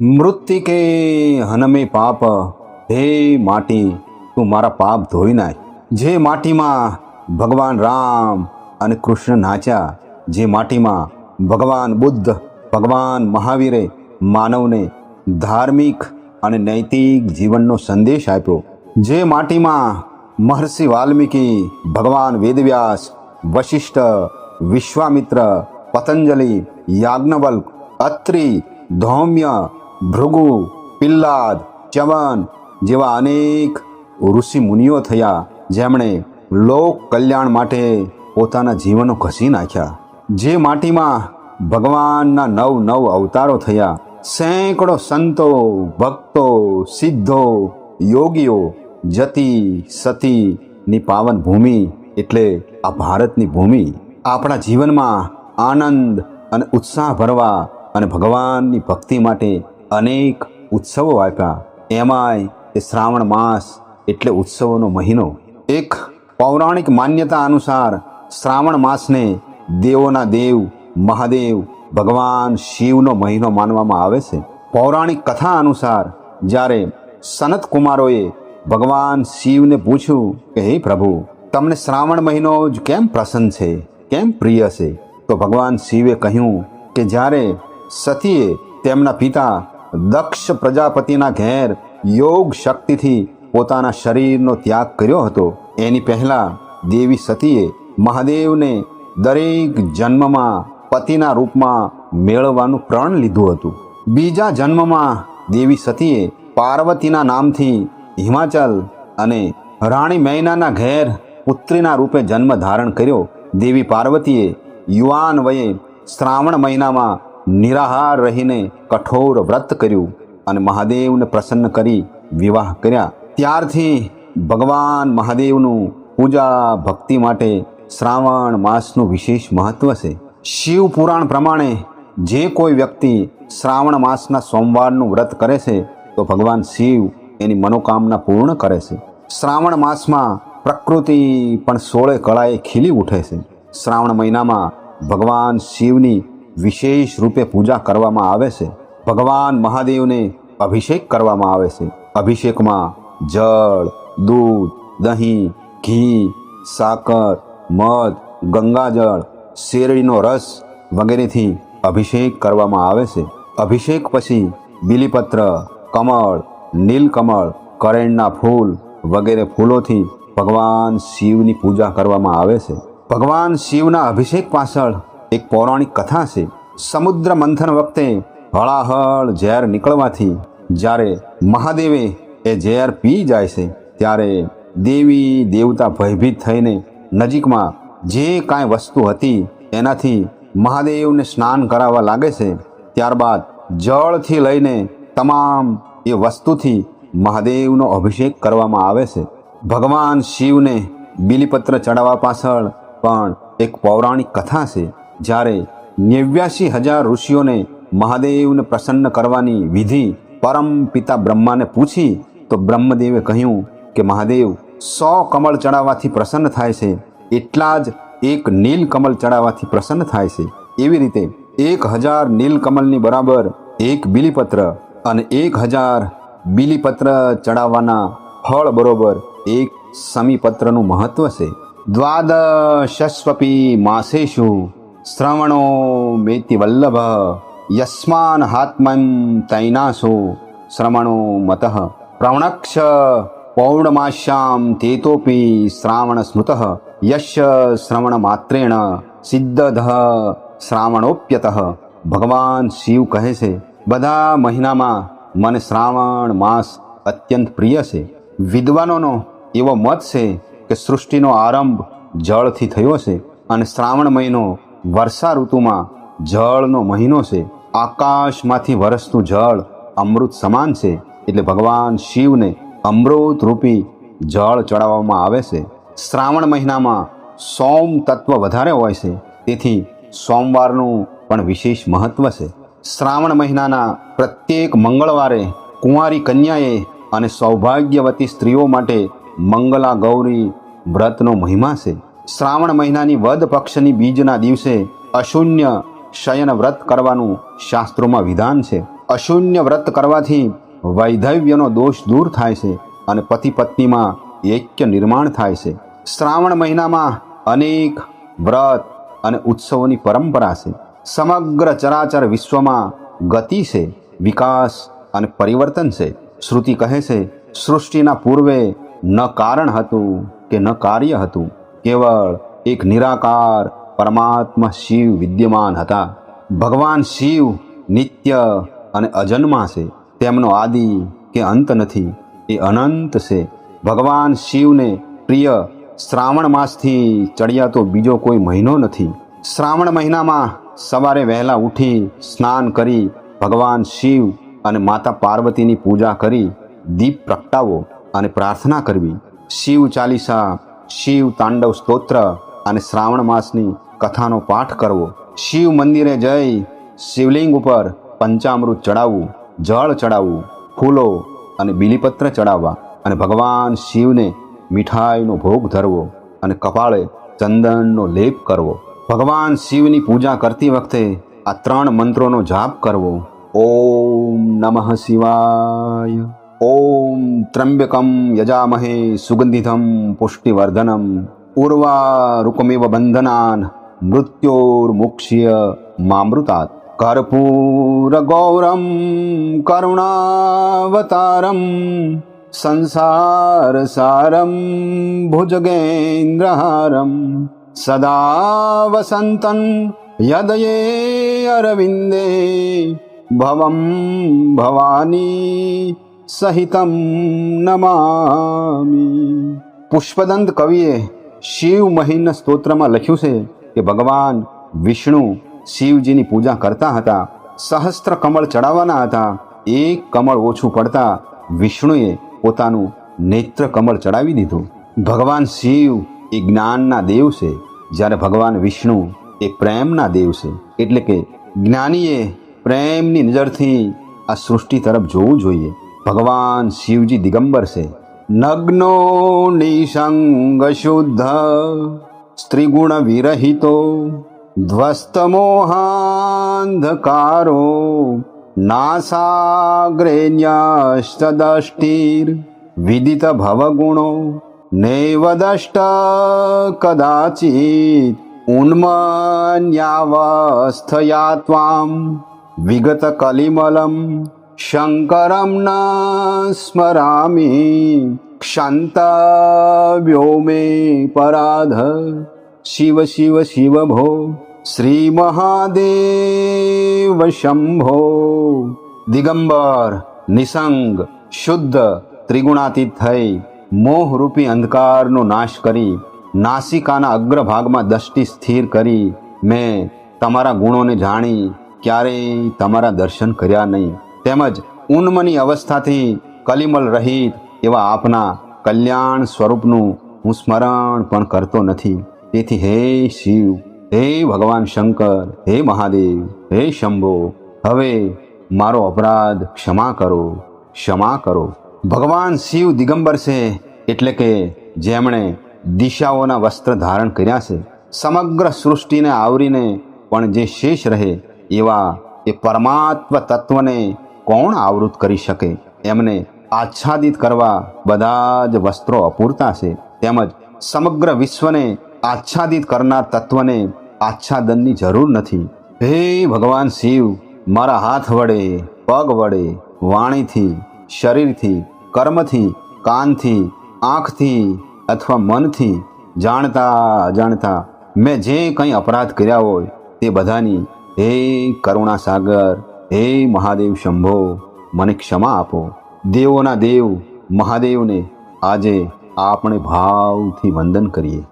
મૃત્તિકે હનમે પાપ, હે માટી, તું મારા પાપ ધોઈ નાખ જે માટીમાં ભગવાન રામ અને કૃષ્ણ નાચ્યા, જે માટીમાં ભગવાન બુદ્ધ, ભગવાન મહાવીરે માનવને ધાર્મિક અને નૈતિક જીવનનો સંદેશ આપ્યો. જે માટીમાં મહર્ષિ વાલ્મીકી, ભગવાન વેદવ્યાસ, વશિષ્ઠ, વિશ્વામિત્ર, પતંજલિ, યાજ્ઞવલ્ક, અત્રિ, ધૌમ્ય ભૃગુ, પિલ્લાદ, ચ્યવન જેવા અનેક ઋષિ મુનિઓ થયા, જેમણે લોક કલ્યાણ માટે પોતાના જીવનો ઘસી નાખ્યા. જે માટીમાં ભગવાનના નવ નવ અવતારો થયા, સેંકડો સંતો, ભક્તો, સિદ્ધો, યોગીઓ, જતી સતીની પાવન ભૂમિ એટલે આ ભારતની ભૂમિ. આપણા જીવનમાં આનંદ અને ઉત્સાહ ભરવા અને ભગવાનની ભક્તિ માટે અનેક ઉત્સવો આપ્યા. એમાંય એ શ્રાવણ માસ એટલે ઉત્સવોનો મહિનો. એક પૌરાણિક માન્યતા અનુસાર શ્રાવણ માસને દેવોના દેવ, મહાદેવ, ભગવાન શિવનો મહિનો માનવામાં આવે છે. પૌરાણિક કથા અનુસાર જ્યારે સનત કુમારોએ ભગવાન શિવને પૂછ્યું કે, હે પ્રભુ, તમને શ્રાવણ મહિનો જ કેમ પ્રસન્ન છે? કેમ પ્રિય છે? તો ભગવાન શિવે કહ્યું કે, જ્યારે સતીએ તેમના પિતા દક્ષ પ્રજાપતિના ઘેર યોગ શક્તિથી પોતાના શરીરનો ત્યાગ કર્યો હતો. એની પહેલાં દેવી સતીએ મહાદેવને દરેક જન્મમાં પતિના રૂપમાં મેળવવાનું પ્રણ લીધું હતું. બીજા જન્મમાં દેવી સતીએ પાર્વતીના નામથી હિમાચલ અને રાણી મૈનાના ઘેર પુત્રીના રૂપે જન્મ ધારણ કર્યો. દેવી પાર્વતીએ યુવાન વયે શ્રાવણ મહિનામાં નિરાહાર રહીને કઠોર વ્રત કર્યું અને મહાદેવને પ્રસન્ન કરી વિવાહ કર્યા. ત્યારથી ભગવાન મહાદેવનું પૂજા ભક્તિ માટે શ્રાવણ માસનું વિશેષ મહત્વ છે. શિવ પુરાણ પ્રમાણે જે કોઈ વ્યક્તિ શ્રાવણ માસના સોમવારનું વ્રત કરે છે, તો ભગવાન શિવ એની મનોકામના પૂર્ણ કરે છે. શ્રાવણ માસમાં પ્રકૃતિ પણ સોળે કળાએ ખીલી ઉઠે છે. શ્રાવણ મહિનામાં ભગવાન શિવની વિશેષ રૂપે પૂજા કરવામાં આવે છે. ભગવાન મહાદેવને અભિષેક કરવામાં આવે છે. અભિષેકમાં જળ, દૂધ, દહીં, ઘી, સાકર, મધ, ગંગાજળ, શેરડીનો રસ વગેરેથી અભિષેક કરવામાં આવે છે. અભિષેક પછી બીલીપત્ર, કમળ, નીલકમળ, કરેણના ફૂલ વગેરે ફૂલોથી ભગવાન શિવની પૂજા કરવામાં આવે છે. ભગવાન શિવના અભિષેક પાછળ એક પૌરાણિક કથા છે. સમુદ્ર મંથન વખતે હળાહળ ઝેર નીકળવાથી જ્યારે મહાદેવે એ ઝેર પી જાય છે, ત્યારે દેવી દેવતા ભયભીત થઈને નજીકમાં જે કાંઈ વસ્તુ હતી એનાથી મહાદેવને સ્નાન કરાવવા લાગે છે, ત્યારબાદ જળથી લઈને તમામ એ વસ્તુથી મહાદેવનો અભિષેક કરવામાં આવે છે. ભગવાન શિવને બિલીપત્ર ચડાવવા પાછળ પણ એક પૌરાણિક કથા છે. જ્યારે નેવ્યાસી હજાર ઋષિઓને મહાદેવને પ્રસન્ન કરવાની વિધિ પરમ પિતા બ્રહ્માને પૂછી, તો બ્રહ્મદેવે કહ્યું કે, મહાદેવ, સો કમળ ચડાવવાથી પ્રસન્ન થાય છે, એટલા જ એક નીલ કમળ ચડાવવાથી પ્રસન્ન થાય છે. એવી રીતે એક હજાર નીલ કમલની બરાબર એક બીલીપત્ર અને એક હજાર બીલીપત્ર ચડાવવાના ફળ બરોબર એક સમીપત્રનું મહત્વ છે. દ્વાદશસ્વપી માસેષુ શ્રવણો મેતિ વલ્લભ, યસ્માન હાત્મન તૈનાસો, શ્રવણો મત, પ્રવણક્ષ પૌર્ણમાશ્યામ તેતોપી શ્રાવણ સ્મૃત, યશ શ્રવણ માત્રેણ, સિદ્ધધ શ્રાવણોપ્યત। ભગવાન શિવ કહે છે, બધા મહિનામાં મને શ્રાવણ માસ અત્યંત પ્રિય છે. વિદ્વાનોનો એવો મત છે કે સૃષ્ટિનો આરંભ જળથી થયો છે અને શ્રાવણ મહિનો વર્ષા ઋતુમાં જળનો મહિનો છે. આકાશમાંથી વરસતું જળ અમૃત સમાન છે. એટલે ભગવાન શિવને અમૃત રૂપી જળ ચડાવવામાં આવે છે. શ્રાવણ મહિનામાં સોમ તત્વ વધારે હોય છે. તેથી સોમવારનું પણ વિશેષ મહત્વ છે. શ્રાવણ મહિનાના પ્રત્યેક મંગળવારે કુંવારી કન્યાએ અને સૌભાગ્યવતી સ્ત્રીઓ માટે મંગલા ગૌરી વ્રતનો મહિમા છે. શ્રાવણ મહિનાની વદ પક્ષની બીજના દિવસે અશૂન્ય શયન વ્રત કરવાનું શાસ્ત્રોમાં વિધાન છે. અશૂન્ય વ્રત કરવાથી વૈધવ્યનો દોષ દૂર થાય છે અને પતિ પત્નીમાં ઐક્ય નિર્માણ થાય છે. શ્રાવણ મહિનામાં અનેક વ્રત અને ઉત્સવોની પરંપરા છે. સમગ્ર ચરાચર વિશ્વમાં ગતિ છે, વિકાસ અને પરિવર્તન છે. શ્રુતિ કહે છે, સૃષ્ટિના પૂર્વે ન કારણ હતું કે ન કાર્ય હતું. કેવળ એક નિરાકાર પરમાત્મા શિવ વિદ્યમાન હતા ભગવાન શિવ નિત્ય અને અજન્મા છે તેમનો આદિ કે અંત નથી એ અનંત છે ભગવાન શિવને પ્રિય શ્રાવણ માસથી ચડિયાતો બીજો કોઈ મહિનો નથી શ્રાવણ મહિનામાં સવારે વહેલા ઉઠી સ્નાન કરી ભગવાન શિવ અને માતા પાર્વતીની પૂજા કરી દીપ પ્રગટાવો અને પ્રાર્થના કરવી. શિવ ચાલીસા શિવ તાંડવ સ્તોત્ર અને શ્રાવણ માસની કથાનો પાઠ કરવો. શિવ મંદિરે જઈ શિવલિંગ ઉપર પંચામૃત ચડાવવું, જળ ચડાવવું, ફૂલો અને બીલીપત્ર ચડાવવા અને ભગવાન શિવને મીઠાઈનો ભોગ ધરવો અને કપાળે ચંદનનો લેપ કરવો. ભગવાન શિવની પૂજા કરતી વખતે આ ત્રણ મંત્રોનો જાપ કરવો. ઓમ નમઃ શિવાય. ઓમ ત્રંબકમ યજામહે સુગંધિધમ પુષ્ટિવર્ધનમ ઉર્વારુકમિવ બંધનાન મૃત્યોર્મુક્ષ્ય મામૃતાત કર્પૂરગૌરમ કરુણાવતારમ સંસારસારમ ભુજગેન્દ્રહારમ સદા વસંતન યદયે અરવિંદે ભવમ ભવાની સહિતમ નમામી પુષ્પદંત કવિએ શિવ મહિન સ્તોત્રમાં લખ્યું છે કે ભગવાન વિષ્ણુ શિવજીની પૂજા કરતા હતા સહસ્ત્ર કમળ ચડાવવાના હતા એક કમળ ઓછું પડતા વિષ્ણુએ પોતાનું નેત્ર કમળ ચડાવી દીધું ભગવાન શિવ એ જ્ઞાનના દેવ છે જ્યારે ભગવાન વિષ્ણુ એ પ્રેમના દેવ છે એટલે કે જ્ઞાનીએ પ્રેમની નજરથી આ સૃષ્ટિ તરફ જોવું જોઈએ ભગવાન શિવજી દિગંબર છે. નગ્નો, નિસંગ, શુદ્ધ, સ્ત્રીગુણ વિરહિતો, ધ્વસ્ત મોહાંધકારો નાસાગ્રેન્યષ્ટદષ્ટિર વિદિત ભવગુણો, નૈવદષ્ટ કદાચિત ઉન્મન્યાવસ્થયા ત્વામ વિગત કલિમલમ ન સ્મરામી ક્ષંતવ્યો મે પરાધ શિવ શિવ શિવ ભો શ્રી મહાદેવ શંભો દિગંબર નિસંગ શુદ્ધ ત્રિગુણાતીત થઈ મોહરૂપી અંધકારનો નાશ કરી નાસિકાના અગ્રભાગમાં દષ્ટિ સ્થિર કરી મેં તમારા ગુણોને જાણી ક્યારેય તમારા દર્શન કર્યા નહીં તેમજ ઉન્મની અવસ્થાથી કલિમલ રહિત એવા આપના કલ્યાણ સ્વરૂપનું હું સ્મરણ પણ કરતો નથી. તેથી હે શિવ, હે ભગવાન શંકર, હે મહાદેવ, હે શંભો, હવે મારો અપરાધ ક્ષમા કરો ક્ષમા કરો. ભગવાન શિવ દિગંબર છે એટલે કે જેમણે દિશાઓના વસ્ત્ર ધારણ કર્યા છે. સમગ્ર સૃષ્ટિને આવરીને પણ જે શેષ રહે એવા એ પરમાત્મ તત્વને કોણ આવૃત કરી શકે? એમને આચ્છાદિત કરવા બધા જ વસ્ત્રો અપૂરતા છે. તેમજ સમગ્ર વિશ્વને આચ્છાદિત કરનાર તત્વને આચ્છાદનની જરૂર નથી. હે ભગવાન શિવ, મારા હાથ વડે, પગ વડે, વાણીથી, શરીરથી, કર્મથી, કાનથી, આંખથી અથવા મનથી જાણતા અજાણતા મેં જે કંઈ અપરાધ કર્યા હોય તે બધાની હે કરુણા સાગર હે મહાદેવ શંભો મને ક્ષમા આપો. દેવોના દેવ મહાદેવને આજે આપણે ભાવથી વંદન કરીએ.